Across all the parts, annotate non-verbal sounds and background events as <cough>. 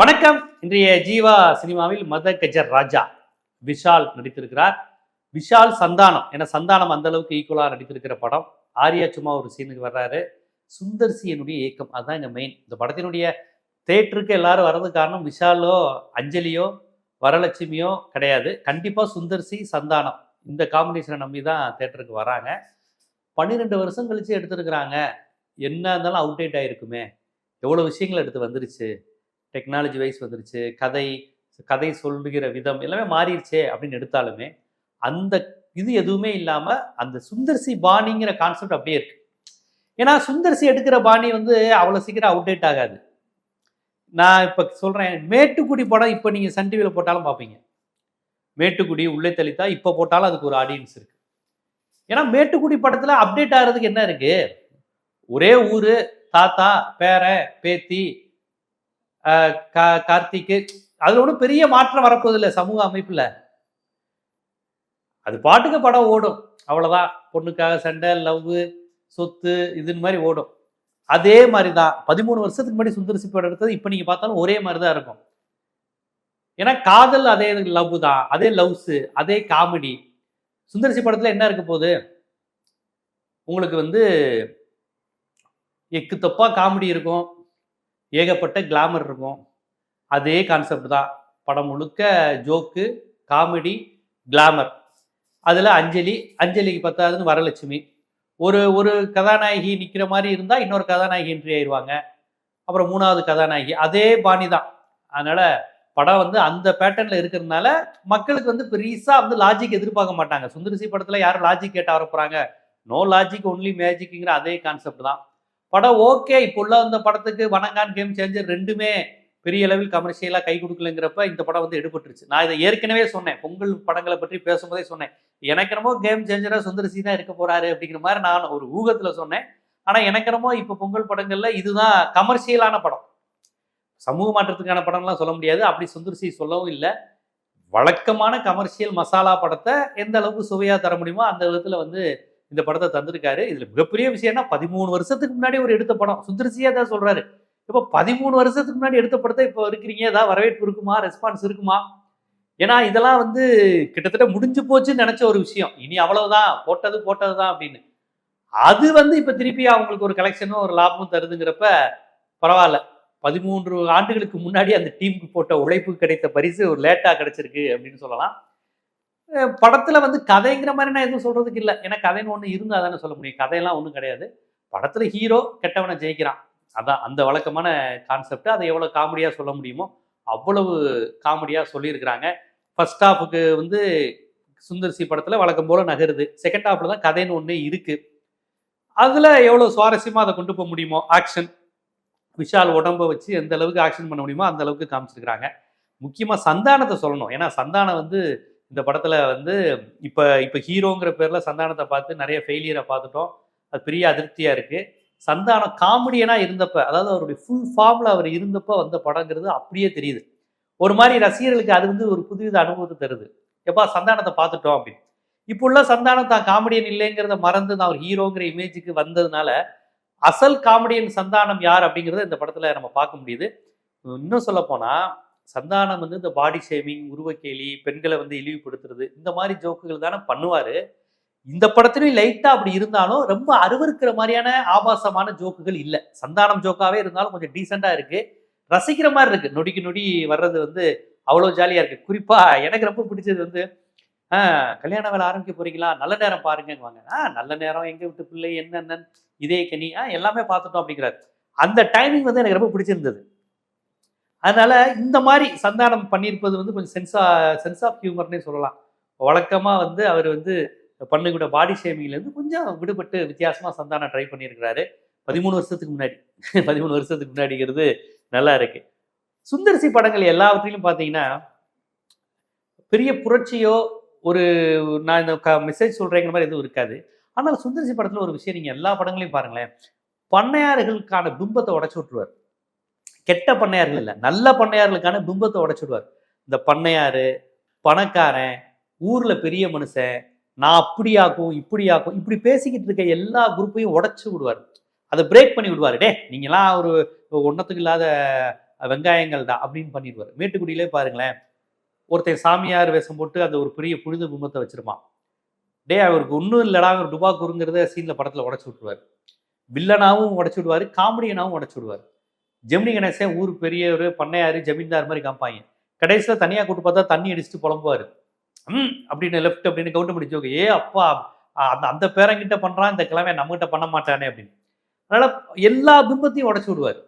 வணக்கம். இன்றைய ஜீவா சினிமாவில் மத கஜர் ராஜா விஷால் நடித்திருக்கிறார். விஷால் சந்தானம். ஏன்னா சந்தானம் அந்த அளவுக்கு ஈக்குவலாக நடித்திருக்கிற படம். ஆர்யா சும்மா ஒரு சீனுக்கு வர்றாரு. சுந்தர் சியனுடைய இயக்கம் அதுதான் இங்கே மெயின் இந்த படத்தினுடைய தேட்டருக்கு எல்லாரும் வர்றதுக்கு காரணம் விஷாலோ அஞ்சலியோ வரலட்சுமியோ கிடையாது. கண்டிப்பாக சுந்தர் சி சந்தானம். இந்த காம்பினேஷனை நம்பி தான் தேட்டருக்கு வராங்க. பன்னிரெண்டு வருஷம் கழிச்சு எடுத்திருக்கிறாங்க. என்ன இருந்தாலும் அவுடேட் ஆயிருக்குமே. எவ்வளோ விஷயங்கள் எடுத்து வந்துருச்சு. டெக்னாலஜி வைஸ் வந்துருச்சு கதை கதை சொல்லுகிற விதம் எல்லாமே மாறிடுச்சே அப்படின்னு எடுத்தாலுமே அந்த இது எதுவுமே இல்லாமல் அந்த சுந்தர்சி பாணிங்கிற கான்செப்ட் அப்படியே இருக்கு. ஏன்னா சுந்தர்சி எடுக்கிற பாணி வந்து அவ்வளோ சீக்கிரம் அவுடேட் ஆகாது. நான் இப்போ சொல்கிறேன் மேட்டுக்குடி படம் இப்போ நீங்கள் சன் டிவியில் போட்டாலும் பார்ப்பீங்க. மேட்டுக்குடி உள்ளே தெளித்தா இப்போ போட்டாலும் அதுக்கு ஒரு ஆடியன்ஸ் இருக்கு. ஏன்னா மேட்டுக்குடி படத்தில் அப்டேட் ஆகிறதுக்கு என்ன இருக்கு? ஒரே ஊர் தாத்தா பேரன் பேத்தி கார்த்திக்கு அதுல ஒன்றும் பெரிய மாற்றம் வரப்போகுது இல்லை சமூக அமைப்புல. அது பாட்டுக்கு படம் ஓடும். அவ்வளவுதான். பொண்ணுக்காக சண்டை லவ் சொத்து இதுன்னு மாதிரி ஓடும். அதே மாதிரி தான் பதிமூணு வருஷத்துக்கு முன்னாடி சுந்தரசி படம் எடுத்தது இப்போ நீங்க பார்த்தாலும் ஒரே மாதிரி தான் இருக்கும். ஏன்னா காதல் அதே லவ் தான். அதே லவ்ஸ் அதே காமெடி. சுந்தரசி படத்துல என்ன இருக்க போகுது? உங்களுக்கு வந்து எக்கு தப்பா காமெடி இருக்கும். ஏகப்பட்ட கிளாமர் இருக்கும். அதே கான்செப்ட் தான். படம் முழுக்க ஜோக்கு காமெடி கிளாமர் அதில் அஞ்சலி அஞ்சலிக்கு பத்தாதுன்னு வரலட்சுமி. ஒரு ஒரு கதாநாயகி நிற்கிற மாதிரி இருந்தால் இன்னொரு கதாநாயகி என்ட்ரி ஆயிடுவாங்க அப்புறம் மூணாவது கதாநாயகி. அதே பாணி தான். அதனால் படம் வந்து அந்த பேட்டர்னில் இருக்கிறதுனால மக்களுக்கு வந்து பெருசாக வந்து லாஜிக் எதிர்பார்க்க மாட்டாங்க. சுந்தரசி படத்தில் யாரும் லாஜிக் கேட்ட வர போகிறாங்க நோ லாஜிக் ஒன்லி மேஜிக்குங்கிற அதே கான்செப்ட் தான். படம் ஓகே இப்போ உள்ள அந்த படத்துக்கு வணங்கான் கேம் சேஞ்சர் ரெண்டுமே பெரிய அளவில் கமர்ஷியலாக கை கொடுக்கலங்கிறப்ப இந்த படம் வந்து எடுபட்டுருச்சு. நான் இதை ஏற்கனவே சொன்னேன். பொங்கல் படங்களை பற்றி பேசும்போதே சொன்னேன். எனக்கு என்னமோ கேம் சேஞ்சராக சுந்தரசி தான் இருக்க போறாரு அப்படிங்கிற மாதிரி நான் ஒரு ஊகத்தில் சொன்னேன். ஆனால் எனக்கு என்னமோ இப்போ பொங்கல் படங்களில் இதுதான் கமர்ஷியலான படம். சமூக மாற்றத்துக்கான படம்லாம் சொல்ல முடியாது. அப்படி சுந்தரசி சொல்லவும் இல்லை. வழக்கமான கமர்ஷியல் மசாலா படத்தை எந்த அளவுக்கு சுவையாக தர முடியுமோ அந்த விதத்தில் வந்து இந்த படத்தை தந்திருக்காரு. இதுல மிகப்பெரிய விஷயம்னா பதிமூணு வருஷத்துக்கு முன்னாடி ஒரு எடுத்த படம். சுந்தரசியா தான் சொல்றாரு. இப்போ பதிமூணு வருஷத்துக்கு முன்னாடி எடுத்த படத்தை இப்போ இருக்கிறீங்க. ஏதாவது வரவேற்பு இருக்குமா? ரெஸ்பான்ஸ் இருக்குமா? ஏன்னா இதெல்லாம் வந்து கிட்டத்தட்ட முடிஞ்சு போச்சுன்னு நினைச்ச ஒரு விஷயம். இனி அவ்வளவுதான். போட்டது போட்டது தான் அப்படின்னு. அது வந்து இப்போ திருப்பி அவங்களுக்கு ஒரு கலெக்ஷனும் ஒரு லாபமும் தருதுங்கிறப்ப பரவாயில்ல. பதிமூன்று ஆண்டுகளுக்கு முன்னாடி அந்த டீமுக்கு போட்ட உழைப்பு கிடைத்த பரிசு ஒரு லேட்டாக கிடைச்சிருக்கு அப்படின்னு சொல்லலாம். படத்தில் வந்து கதைங்கிற மாதிரி நான் எதுவும் சொல்கிறதுக்கு இல்லை. ஏன்னா கதைன்னு ஒன்று இருந்தால் தானே சொல்ல முடியும். கதையெல்லாம் ஒன்றும் கிடையாது. படத்தில் ஹீரோ கெட்டவனை ஜெயிக்கிறான். அதான் அந்த வழக்கமான கான்செப்ட் அதை எவ்வளோ காமெடியாக சொல்ல முடியுமோ அவ்வளவு காமெடியாக சொல்லியிருக்கிறாங்க. ஃபர்ஸ்ட் ஹாஃபுக்கு வந்து சுந்தர்சி படத்தில் வழக்கம் போல் நகருது. செகண்ட் ஹாஃபில் தான் கதைன்னு ஒன்று இருக்குது அதில் எவ்வளோ சுவாரஸ்யமாக அதை கொண்டு போக முடியுமோ ஆக்ஷன் விஷால் உடம்பை வச்சு எந்த அளவுக்கு ஆக்ஷன் பண்ண முடியுமோ அந்த அளவுக்கு காமிச்சிருக்கிறாங்க. முக்கியமாக சந்தானத்தை சொல்லணும். ஏன்னா சந்தானம் வந்து இந்த படத்தில் வந்து இப்போ இப்போ ஹீரோங்கிற பேரில் சந்தானத்தை பார்த்து நிறைய ஃபெயிலியரை பார்த்துட்டோம். அது பெரிய அதிருப்தியாக இருக்குது சந்தானம் காமெடியனாக இருந்தப்ப அதாவது அவருடைய ஃபுல் ஃபார்மில் அவர் இருந்தப்போ வந்த படங்கிறது அப்படியே தெரியுது. ஒரு மாதிரி ரசிகர்களுக்கு அது வந்து ஒரு புதுவித அனுபவத்தை தருது. எப்பா சந்தானத்தை பார்த்துட்டோம் அப்படின்னு. இப்போ உள்ள சந்தானம் தான் காமெடியன் இல்லைங்கிறத மறந்து நான் ஒரு ஹீரோங்கிற இமேஜுக்கு வந்ததுனால அசல் காமெடியன் சந்தானம் யார் அப்படிங்கிறத இந்த படத்தில் நம்ம பார்க்க முடியுது. இன்னும் சொல்ல போனால் சந்தானம் வந்து இந்த பாடி ஷேமிங் உருவக்கேலி பெண்களை வந்து இழிவுபடுத்துறது இந்த மாதிரி ஜோக்குகள் தானே பண்ணுவார். இந்த படத்துலையும் லைட்டாக அப்படி இருந்தாலும் ரொம்ப அருவருக்கிற மாதிரியான ஆபாசமான ஜோக்குகள் இல்லை. சந்தானம் ஜோக்காவே இருந்தாலும் கொஞ்சம் டீசெண்டாக இருக்குது ரசிக்கிற மாதிரி இருக்குது நொடிக்கு நொடி வர்றது வந்து அவ்வளோ ஜாலியாக இருக்குது குறிப்பாக எனக்கு ரொம்ப பிடிச்சது வந்து ஆ கல்யாண வேலை ஆரம்பிக்க போறீங்களா? நல்ல நேரம் பாருங்கங்குவாங்க ஆ நல்ல நேரம். எங்க விட்டு பிள்ளை என்னென்ன இதே கனி. ஆ எல்லாமே பார்த்துட்டோம் அப்படிங்கிறாரு. அந்த டைமிங் வந்து எனக்கு ரொம்ப பிடிச்சிருந்தது. அதனால இந்த மாதிரி சந்தானம் பண்ணியிருப்பது வந்து கொஞ்சம் சென்ஸா சென்ஸ் ஆஃப் ஹியூமர்னே சொல்லலாம். வழக்கமாக வந்து அவர் வந்து பண்ணுகிற பாடி ஷேமிங்லேருந்து கொஞ்சம் விடுபட்டு வித்தியாசமாக சந்தானம் ட்ரை பண்ணியிருக்கிறாரு. பதிமூணு வருஷத்துக்கு முன்னாடி. பதிமூணு வருஷத்துக்கு முன்னாடிங்கிறது நல்லா இருக்கு. சுந்தரசி படங்கள் எல்லாவற்றிலும் பார்த்தீங்கன்னா பெரிய புரட்சியோ ஒரு நான் இந்த க மெசேஜ் சொல்கிறேங்கிற மாதிரி எதுவும் இருக்காது. ஆனால் சுந்தரசி படத்தில் ஒரு விஷயம் நீங்கள் எல்லா படங்களையும் பாருங்களேன். பண்ணையார்களுக்கான பிம்பத்தை உடச்சி விட்டுருவார். கெட்ட பண்ணையார்கள் இல்லை நல்ல பண்ணையார்களுக்கான பிம்பத்தை உடச்சி விடுவார் இந்த பண்ணையாரு பணக்காரன் ஊர்ல பெரிய மனுஷன் நான் அப்படியாக்கும் இப்படியாக்கும் இப்படி பேசிக்கிட்டு இருக்க எல்லா குரூப்பையும் உடைச்சு விடுவார். அதை பிரேக் பண்ணி விடுவார். டே நீங்களாம் ஒரு ஒன்றத்துக்கு இல்லாத வெங்காயங்கள் தான் அப்படின்னு பண்ணிடுவார். மேட்டுக்குடியிலே பாருங்களேன் ஒருத்தன் சாமியார் வேஷம் போட்டு அந்த ஒரு பெரிய புனித பிம்பத்தை வச்சிருப்பான். டே அவருக்கு ஒன்றும் இல்லடா அவர் டுபாக்கூருங்கிறத சீனில் படத்தில் உடச்சி விட்டுருவார். வில்லனாவும் உடச்சி விடுவார் காமெடியனாவும் உடச்சி விடுவார். ஜெமினி கணேசன் ஊர் பெரியவர் பண்ணையார் ஜமீன்தார் மாதிரி காமிப்பாங்க. கடைசியில் தனியாக கூட்டு பார்த்தா தண்ணி அடிச்சுட்டு புலம்புவார். ம் அப்படின்னு லெஃப்ட் அப்படின்னு கவுண்ட் முடிச்சு ஜோக்கு ஏ அப்பா அந்த அந்த பேரங்கிட்ட பண்ணுறான் இந்த கிழமை நம்மகிட்ட பண்ண மாட்டானே அப்படின்னு. அதனால் எல்லா பிம்பத்தையும் உடச்சி விடுவார்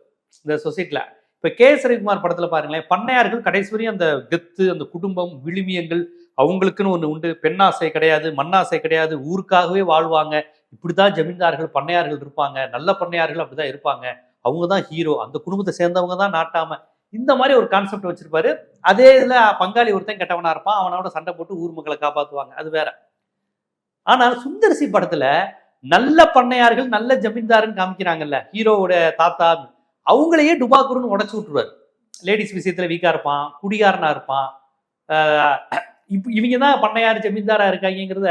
இந்த சொசைட்டியில் இப்போ கே. எஸ். ரவிக்குமார் படத்தில் பாருங்களேன் பண்ணையார்கள் கடைசி வரையும் அந்த கெத்து அந்த குடும்பம் விழுமியங்கள் அவங்களுக்குன்னு ஒன்று உண்டு. பெண்ணாசை கிடையாது மண்ணாசை கிடையாது ஊருக்காகவே வாழ்வாங்க. இப்படி தான் ஜமீன்தார்கள் பண்ணையார்கள் இருப்பாங்க. நல்ல பண்ணையார்கள் அப்படிதான் இருப்பாங்க. அவங்க தான் ஹீரோ அந்த குடும்பத்தை சேர்ந்தவங்க தான் நாட்டாம இந்த மாதிரி ஒரு கான்செப்ட் வச்சிருப்பாரு. அதே இதுல பங்காளி ஒருத்தன் கெட்டவனா இருப்பான். அவனோட சண்டை போட்டு ஊர் மக்களை காப்பாற்றுவாங்க அது வேற. ஆனால் சுந்தரசி படத்துல நல்ல பண்ணையார்கள் நல்ல ஜமீன்தாருன்னு காமிக்கிறாங்கல்ல. ஹீரோவோட தாத்தா. அவங்களையே டுபாக்குருன்னு உடச்சு விட்டுருவாரு. லேடிஸ் விஷயத்துல வீக்கா இருப்பான் குடிகாரனா இருப்பான். இப்போ இவங்க தான் பண்ணையார் ஜமீன்தாரா இருக்காங்கங்கிறத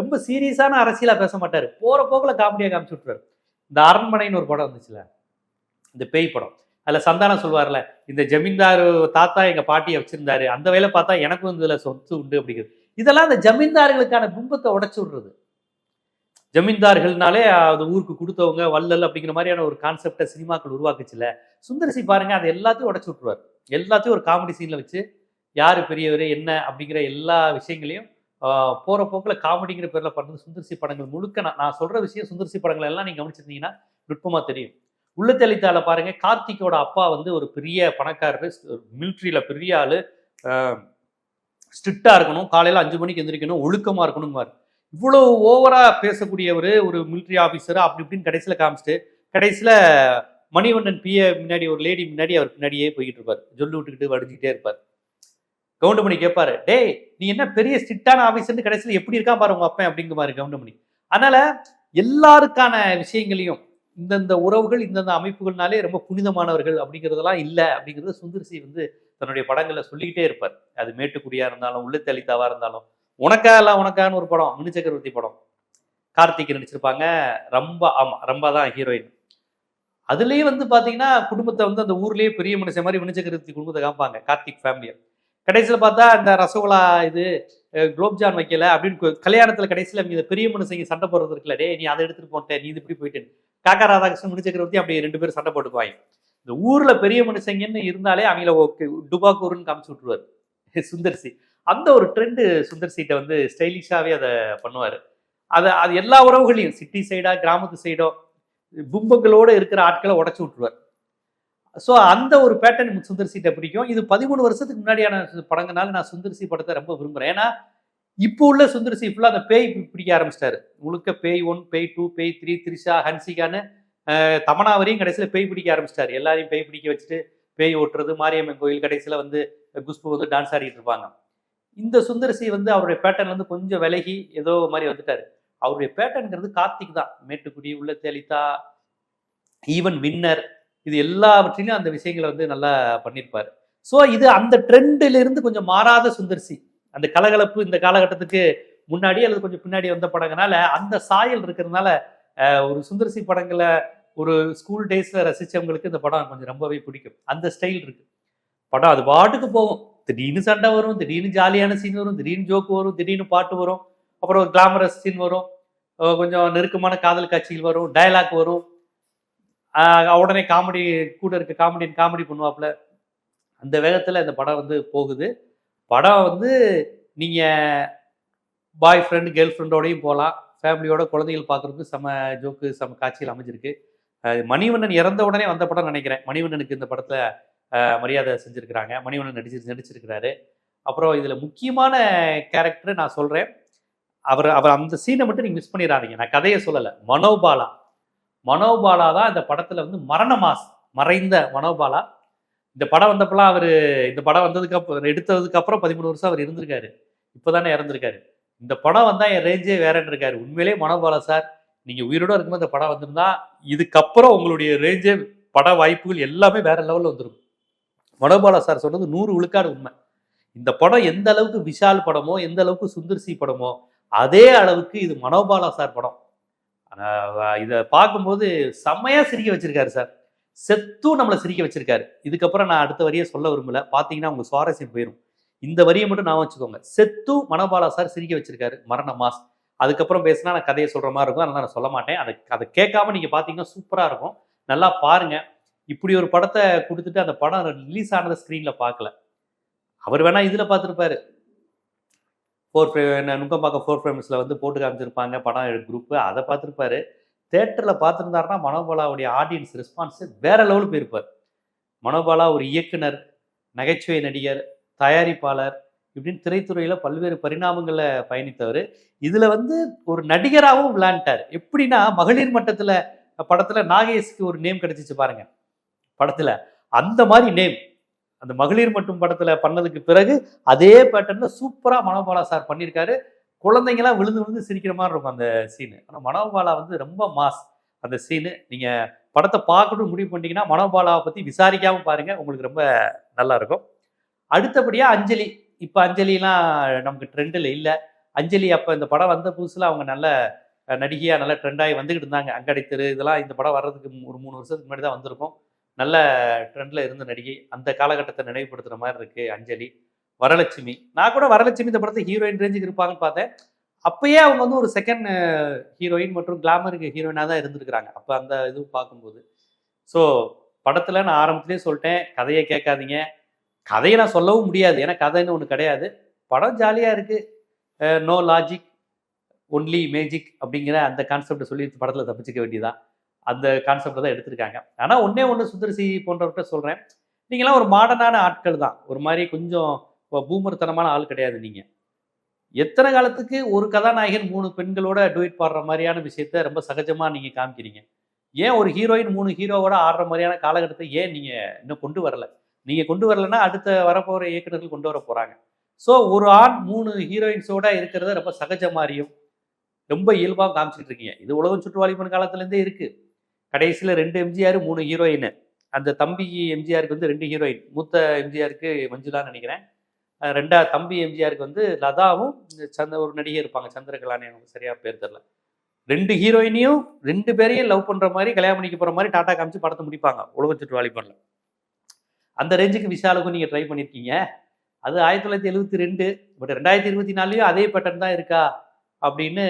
ரொம்ப சீரியஸான அரசியலா பேச மாட்டாரு. போற போக்குல காமெடியா காமிச்சு விட்டுருவாரு. இந்த அரண்மனைன்னு ஒரு படம் வந்துச்சுல. இந்த பேய் படம். அதில் சந்தானம் சொல்வார்ல இந்த ஜமீன்தார் தாத்தா எங்கள் பாட்டியை வச்சுருந்தாரு அந்த வேலை பார்த்தா எனக்கும் இதில் சொத்து உண்டு அப்படிங்கிறது. இதெல்லாம் அந்த ஜமீன்தார்களுக்கான பிம்பத்தை உடச்சி விடுறது. ஜமீன்தார்கள்னாலே அது ஊருக்கு கொடுத்தவங்க வள்ளல் அப்படிங்கிற மாதிரியான ஒரு கான்செப்டை சினிமாக்கள் உருவாக்குச்சுல. சுந்தரசி பாருங்க அது எல்லாத்தையும் உடச்சி விட்டுருவார். எல்லாத்தையும் ஒரு காமெடி சீனில் வச்சு யார் பெரியவர் என்ன அப்படிங்கிற எல்லா விஷயங்களையும் போகிற போக்கில் காமெடிங்கிற பேரில் பண்ணுறது சுந்தரசி படங்கள் முழுக்க. நான் நான் சொல்கிற விஷயம் சுந்தரசி படங்கள் எல்லாம் நீங்கள் கவனிச்சிருந்தீங்கன்னா நுட்பமாக தெரியும். உள்ளத்தெளித்தால பாருங்க. கார்த்திக்கோட அப்பா வந்து ஒரு பெரிய பணக்காரரு மிலிட்ரியில பெரிய ஆளு. ஸ்ட்ரிக்டா இருக்கணும். காலையில அஞ்சு மணிக்கு எந்திரிக்கணும். ஒழுக்கமா இருக்கணுங்குவார் இவ்வளவு ஓவரா பேசக்கூடியவர் ஒரு மிலிட்ரி ஆபீசர் அப்படி இப்படின்னு கடைசியில காமிச்சிட்டு கடைசியில மணிவண்ணன் பிஏ முன்னாடி ஒரு லேடி முன்னாடி அவர் பின்னாடியே போய்கிட்டு இருப்பார். ஜொல்லு விட்டுக்கிட்டு வடிஞ்சிக்கிட்டே இருப்பார். கவுண்டமணி கேட்பாரு டேய் நீ என்ன பெரிய ஸ்ட்ரிக்டான ஆபீசர்னு கடைசியில் எப்படி இருக்கான் பாரு உங்க அப்பன்? அப்படிங்கிற மாதிரி கவுண்டமணி. அதனால எல்லாருக்கான விஷயங்களையும் இந்தந்த உறவுகள் இந்தந்த அமைப்புகள்னாலே ரொம்ப புனிதமானவர்கள் அப்படிங்கிறதெல்லாம் இல்லை அப்படிங்கிறது சுந்தர்சி வந்து தன்னுடைய படங்களில் சொல்லிக்கிட்டே இருப்பார். அது மேட்டுக்குடியாக இருந்தாலும் உள்ளத்தளித்தாவாக இருந்தாலும் உனக்கா எல்லாம் உனக்கான்னு ஒரு படம் மினி சக்கரவர்த்தி படம். கார்த்திக் நடிச்சிருப்பாங்க. ரொம்ப ஆமாம் ரொம்ப தான் ஹீரோயின். அதுலேயே வந்து பார்த்தீங்கன்னா குடும்பத்தை வந்து அந்த ஊர்லேயே பெரிய மனுஷன் மாதிரி மினி சக்கரவர்த்தி குடும்பத்தை காமிப்பாங்க கார்த்திக் ஃபேமிலியை கடைசியில் பார்த்தா இந்த ரசகுல்லா இது குலோப்ஜான் வைக்கல அப்படின்னு கல்யாணத்தில் கடைசியில் இந்த பெரிய மனுஷங்க சண்டை போடுறது இருக்குல்ல டே நீ அதை எடுத்துட்டு போட்ட நீ இது இப்படி போயிட்டு காக்கா ராதாகிருஷ்ணன் முடிச்சக்கரவர்த்தி அப்படி ரெண்டு பேரும் சண்டை போட்டுக்குவாங்க. இந்த ஊர்ல பெரிய மனுஷங்கன்னு இருந்தாலே அவங்கள டுபாக்கூர்னு காமிச்சு விட்டுருவாரு. <laughs> சுந்தர்சி. அந்த ஒரு ட்ரெண்டு சுந்தர்சிட்ட வந்து ஸ்டைலிஷாகவே அதை பண்ணுவார். அதை அது எல்லா உறவுகளையும் சிட்டி சைடா கிராமத்து சைடோ பிம்பங்களோட இருக்கிற ஆட்களை உடச்சி விட்டுருவார். ஸோ அந்த ஒரு பேட்டர்ன் சுந்தர்சிட்ட பிடிக்கும். இது பதிமூணு வருஷத்துக்கு முன்னாடியான படங்கனால நான் சுந்தரிசி படத்தை ரொம்ப விரும்புகிறேன் ஏன்னா இப்போ உள்ள சுந்தர்சி ஃபுல்லாக அந்த பேய் பிடிக்க ஆரம்பிச்சிட்டாரு. முழுக்க பேய் ஒன் பேய் டூ பேய் த்ரீ த்ரிஷா ஹன்சிகான்னு தமனாவரையும் தமனா வரையும் கடைசியில் பேய் பிடிக்க ஆரம்பிச்சிட்டாரு. எல்லாரையும் பேய் பிடிக்க வச்சுட்டு பேய் ஓட்டுறது மாரியம்மன் கோயில் கடைசியில் வந்து குஷ்பு வந்து டான்ஸ் ஆடிட்டு இருப்பாங்க. இந்த சுந்தரசி வந்து அவருடைய பேட்டர்ன்ல இருந்து கொஞ்சம் விலகி ஏதோ மாதிரி வந்துட்டாரு. அவருடைய பேட்டர்ன்ங்கிறது கார்த்திக் தான். மேட்டுக்குடி உள்ள தெளித்தா ஈவன் வின்னர் இது எல்லாவற்றிலும் அந்த விஷயங்களை வந்து நல்லா பண்ணியிருப்பார் ஸோ இது அந்த ட்ரெண்டிலிருந்து கொஞ்சம் மாறாத சுந்தர்சி அந்த கலகலப்பு இந்த காலகட்டத்துக்கு முன்னாடி அல்லது கொஞ்சம் பின்னாடி வந்த படங்கனால அந்த சாயல் இருக்கிறதுனால ஒரு சுந்தர்சி படங்களை ஒரு ஸ்கூல் டேஸில் ரசித்தவங்களுக்கு இந்த படம் கொஞ்சம் ரொம்பவே பிடிக்கும். அந்த ஸ்டைல் இருக்கு. படம் அது பாட்டுக்கு போகும். திடீர்னு சண்டை வரும் திடீர்னு ஜாலியான சீன் வரும் திடீர்னு ஜோக்கு வரும் திடீர்னு பாட்டு வரும் அப்புறம் ஒரு கிளாமரஸ் சீன் வரும் கொஞ்சம் நெருக்கமான காதல் காட்சிகள் வரும் டயலாக் வரும். உடனே காமெடி கூட இருக்க காமெடியன் காமெடி பண்ணுவாப்புல. அந்த வேகத்தில் இந்த படம் வந்து போகுது. படம் வந்து நீங்கள் பாய் ஃப்ரெண்டு கேர்ள் ஃப்ரெண்டோடையும் போகலாம் ஃபேமிலியோட குழந்தைகள் பார்க்குறதுக்கு செம ஜோக்கு செம காட்சியில் அமைஞ்சிருக்கு. மணிவண்ணன் இறந்த உடனே வந்த படம் நினைக்கிறேன். மணிவண்ணனுக்கு இந்த படத்தில் மரியாதை செஞ்சுருக்கிறாங்க. மணிவண்ணன் நடிச்சு நடிச்சிருக்கிறாரு. அப்புறம் இதில் முக்கியமான கேரக்டர் நான் சொல்கிறேன் அவர் அவர் அந்த சீனை மட்டும் நீங்கள் மிஸ் பண்ணிடாதீங்க. நான் கதையை சொல்லலை. மனோபாலா. மனோபாலா தான் இந்த படத்துல வந்து மரண மாஸ் மறைந்த மனோபாலா. இந்த படம் வந்தப்பெல்லாம் அவர் இந்த படம் வந்ததுக்கு அப்புறம் எடுத்ததுக்கு அப்புறம் பதிமூணு வருஷம் அவர் இருந்திருக்காரு. இப்போதானே இறந்திருக்காரு. இந்த படம் வந்தால் என் ரேஞ்சே வேறன்னு இருக்காரு. உண்மையிலேயே மனோபாலா சார் நீங்கள் உயிரோட இருக்கும்போது இந்த படம் வந்திருந்தா இதுக்கப்புறம் உங்களுடைய ரேஞ்சே பட வாய்ப்புகள் எல்லாமே வேற லெவலில் வந்துடும் மனோபாலா சார் சொன்னது நூறு விழுக்காடு உண்மை. இந்த படம் எந்த அளவுக்கு விஷால் படமோ எந்த அளவுக்கு சுந்தர்சி படமோ அதே அளவுக்கு இது மனோபாலா சார் படம். இதை பார்க்கும்போது செம்மையா சிரிக்க வச்சிருக்காரு சார். செத்தும் நம்மளை சிரிக்க வச்சிருக்காரு. இதுக்கப்புறம் நான் அடுத்த வரியை சொல்ல விரும்பல. பார்த்தீங்கன்னா உங்க சுவாரஸ்யம் போயிடும் இந்த வரியை மட்டும் நான் வச்சுக்கோங்க. செத்தும் மனபாலா சார் சிரிக்க வச்சிருக்காரு. மரண மாஸ். அதுக்கப்புறம் பேசினா நான் கதையை சொல்ற மாதிரி இருக்கும். அதனால நான் சொல்ல மாட்டேன். அதை அதை கேட்காம நீங்க பார்த்தீங்கன்னா சூப்பரா இருக்கும். நல்லா பாருங்க. இப்படி ஒரு படத்தை கொடுத்துட்டு அந்த படம் ரிலீஸ் ஆனதை ஸ்க்ரீனில் பார்க்கல அவர் வேணா இதுல பார்த்துருப்பாரு ஃபோர் நுங்கம்பாக்கம் ஃபோர் ஃப்ரேம்ஸில் வந்து போட்டு காமிச்சிருப்பாங்க படம் குரூப்பு அதை பார்த்துருப்பாரு. தேட்டரில் பார்த்துருந்தாருன்னா மனோபாலாவுடைய ஆடியன்ஸ் ரெஸ்பான்ஸு வேற லெவலுக்கு போயிருப்பார். மனோபாலா ஒரு இயக்குனர் நகைச்சுவை நடிகர் தயாரிப்பாளர் இப்படின்னு திரைத்துறையில் பல்வேறு பரிணாமங்களை பயணித்தவர். இதில் வந்து ஒரு நடிகராகவும் விளையாண்டார். எப்படின்னா மகளிர் மட்டத்தில் படத்தில் நாகேஷ்க்கு ஒரு நேம் கிடைச்சிச்சு பாருங்க. படத்தில். அந்த மாதிரி நேம் அந்த மகளிர் மட்டும் படத்தில் பண்ணதுக்கு பிறகு அதே பேட்டர்னில் சூப்பராக மனோபாலா சார் பண்ணியிருக்காரு குழந்தைங்களாம் விழுந்து விழுந்து சிரிக்கிற மாதிரி இருக்கும் அந்த சீனு ஆனால் மனோபாலா வந்து ரொம்ப மாஸ் அந்த சீனு நீங்கள் படத்தை பார்க்கணும் முடிவு பண்ணிட்டீங்கன்னா மனோபாலாவை பற்றி விசாரிக்காமல் பாருங்கள் உங்களுக்கு ரொம்ப நல்லா இருக்கும். அடுத்தபடியாக அஞ்சலி. இப்போ அஞ்சலிலாம் நமக்கு ட்ரெண்டில் இல்லை. அஞ்சலி அப்போ இந்த படம் வந்த புதுசில் அவங்க நல்ல நடிகையாக நல்லா நல்ல ட்ரெண்டாகி வந்துக்கிட்டு இருந்தாங்க. அங்கடை தெரு இதெல்லாம் இந்த படம் வர்றதுக்கு ஒரு மூணு வருஷத்துக்கு முன்னாடி தான் வந்திருக்கும். நல்ல ட்ரெண்டில் இருந்த நடிகை அந்த காலகட்டத்தை நினைவுபடுத்துகிற மாதிரி இருக்குது அஞ்சலி. வரலட்சுமி. நான் கூட வரலட்சுமி இந்த படத்தை ஹீரோயின் ரேஞ்சுக்கு இருப்பாங்கன்னு பார்த்தேன். அப்பயே அவங்க வந்து ஒரு செகண்ட் ஹீரோயின் மற்றும் கிளாமருக்கு ஹீரோயினாக தான் இருந்திருக்கிறாங்க. அப்போ அந்த இது பார்க்கும்போது. ஸோ படத்தில் நான் ஆரம்பத்துலேயே சொல்லிட்டேன் கதையை கேட்காதீங்க. கதையை நான் சொல்லவும் முடியாது. ஏன்னா கதைன்னு ஒன்று கிடையாது. படம் ஜாலியாக இருக்குது நோ லாஜிக் ஒன்லி மேஜிக் அப்படிங்கிற அந்த கான்செப்டை சொல்லி படத்தில் தப்பிச்சிக்க வேண்டியதான் அந்த கான்செப்டை தான் எடுத்திருக்காங்க. ஆனால் ஒன்றே ஒன்று சுந்தரசி போன்றவர்கிட்ட சொல்கிறேன் நீங்களாம் ஒரு மாடர்னான ஆட்கள் தான். ஒரு மாதிரி கொஞ்சம் பூமர்த்தனமான ஆள் கிடையாது நீங்கள் எத்தனை காலத்துக்கு ஒரு கதாநாயகன் மூணு பெண்களோட டுவேட் பாடுற மாதிரியான விஷயத்த ரொம்ப சகஜமாக நீங்கள் காமிக்கிறீங்க. ஏன் ஒரு ஹீரோயின் மூணு ஹீரோவோட ஆடுற மாதிரியான காலகட்டத்தை ஏன் நீங்கள் இன்னும் கொண்டு வரல? நீங்கள் கொண்டு வரலன்னா அடுத்த வரப்போகிற இயக்குநர்கள் கொண்டு வர போகிறாங்க ஸோ ஒரு ஆண் மூணு ஹீரோயின்ஸோட இருக்கிறத ரொம்ப சகஜ மாதிரியும் ரொம்ப இயல்பாக காமிச்சிட்டு இருக்கீங்க. இது உலகம் சுற்றுவாளிப்பன் காலத்துலேருந்தே இருக்குது கடைசியில் ரெண்டு எம்ஜிஆர் மூணு ஹீரோயின் அந்த தம்பி எம்ஜிஆருக்கு வந்து ரெண்டு ஹீரோயின் மூத்த எம்ஜிஆருக்கு மஞ்சுளான்னு நினைக்கிறேன். ரெண்டா தம்பி எம்ஜிஆருக்கு வந்து லதாவும் சந்த ஒரு நடிகை இருப்பாங்க சந்திரகலானே எனக்கு சரியாக பேர் தெரில ரெண்டு ஹீரோயினையும் ரெண்டு பேரையும் லவ் பண்ணுற மாதிரி கல்யாணம் பண்ணிக்க போகிற மாதிரி டாட்டா காமிச்சு படத்தை முடிப்பாங்க உலக சுற்று வாலிபன்ல அந்த ரேஞ்சுக்கு விஷாலுக்கும் நீங்கள் ட்ரை பண்ணியிருக்கீங்க அது ஆயிரத்தி தொள்ளாயிரத்தி எழுபத்தி ரெண்டு பட் ரெண்டாயிரத்தி இருபத்தி நாலுலேயும் அதே பேட்டர்ன் தான் இருக்கா? அப்படின்னு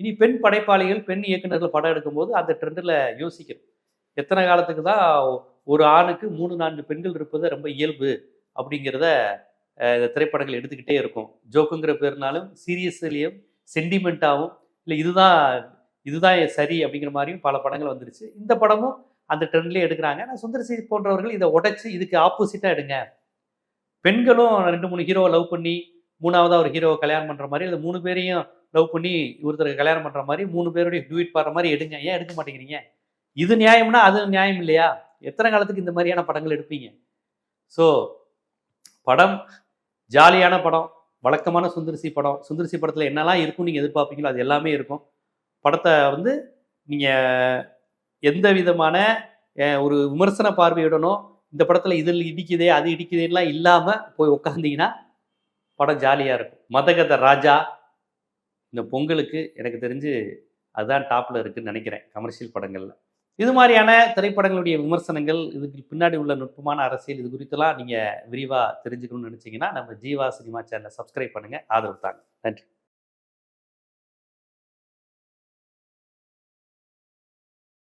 இனி பெண் படைப்பாளிகள் பெண் இயக்குநர்கள் படம் எடுக்கும்போது அந்த ட்ரெண்டில் யோசிக்கணும். எத்தனை காலத்துக்கு தான் ஒரு ஆணுக்கு மூணு நான்கு பெண்கள் இருப்பது ரொம்ப இயல்பு அப்படிங்கிறத இந்த திரைப்படங்கள் எடுத்துக்கிட்டே இருக்கும். ஜோக்குங்கிற பேர்னாலும் சீரியஸ்லேயும் சென்டிமெண்ட்டாகவும் இல்லை இதுதான் இதுதான் சரி அப்படிங்கிற மாதிரியும் பல படங்கள் வந்துருச்சு. இந்த படமும் அந்த ட்ரெண்ட்லேயே எடுக்கிறாங்க. ஆனால் சுந்தரசி போன்றவர்கள் இதை உடைச்சி இதுக்கு ஆப்போசிட்டாக எடுங்க. பெண்களும் ரெண்டு மூணு ஹீரோவை லவ் பண்ணி மூணாவதாக ஒரு ஹீரோவை கல்யாணம் பண்ணுற மாதிரி அது மூணு பேரையும் லவ் பண்ணி ஒருத்தருக்கு கல்யாணம் பண்ணுற மாதிரி மூணு பேருடைய டூயிட் பாடுற மாதிரி எடுங்க. ஏன் எடுக்க மாட்டேங்கிறீங்க? இது நியாயம்னா அது நியாயம் இல்லையா? எத்தனை காலத்துக்கு இந்த மாதிரியான படங்கள் எடுப்பீங்க? ஸோ படம் ஜாலியான படம் வழக்கமான சுந்தரிசி படம் சுந்தரிசி படத்தில் என்னெல்லாம் இருக்கும் நீங்கள் எதிர்பார்ப்பீங்களோ அது எல்லாமே இருக்கும். படத்தை வந்து நீங்கள் எந்த விதமான ஒரு விமர்சன பார்வையுடனோ இந்த படத்தில் இதில் இடிக்குதே அது இடிக்குதேலாம் இல்லாமல் போய் உட்காந்தீங்கன்னா படம் ஜாலியாக இருக்கும். மதகத ராஜா இந்த பொங்கலுக்கு எனக்கு தெரிஞ்சு அதுதான் டாப்பில் இருக்குன்னு நினைக்கிறேன் கமர்ஷியல் படங்களில். இது மாதிரியான திரைப்படங்களுடைய விமர்சனங்கள் இதுக்கு பின்னாடி உள்ள நுட்பமான அரசியல் இது குறித்தெல்லாம் நீங்கள் விரிவாக தெரிஞ்சுக்கணும்னு நினச்சிங்கன்னா நம்ம ஜீவா சினிமா சேனலை சப்ஸ்கிரைப் பண்ணுங்கள் ஆதரவு தாங்க. நன்றி.